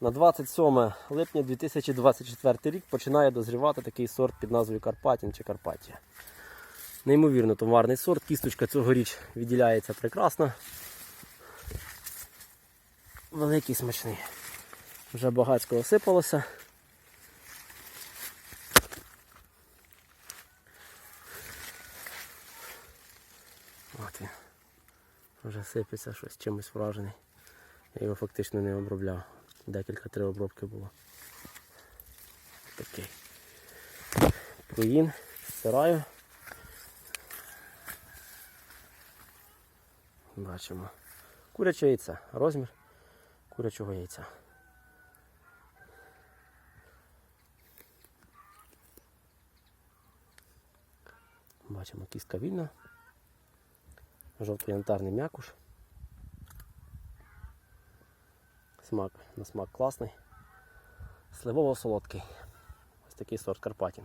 На 27 липня 2024 рік починає дозрівати такий сорт під назвою Карпатін чи Карпатія. Неймовірно товарний сорт, кісточка цьогоріч відділяється прекрасно. Великий смачний. Вже багацько осипалося. От він. Вже сипеться щось чимось вражений. Я його фактично не обробляв. Декілька три обробки було. Такий. Пруїн, стираю. Бачимо. Куряче яйце. Розмір курячого яйця. Бачимо кістка вільна. Жовто-янтарний м'якуш. Смак на смак класний. Сливово-солодкий. Ось такий сорт Карпатін.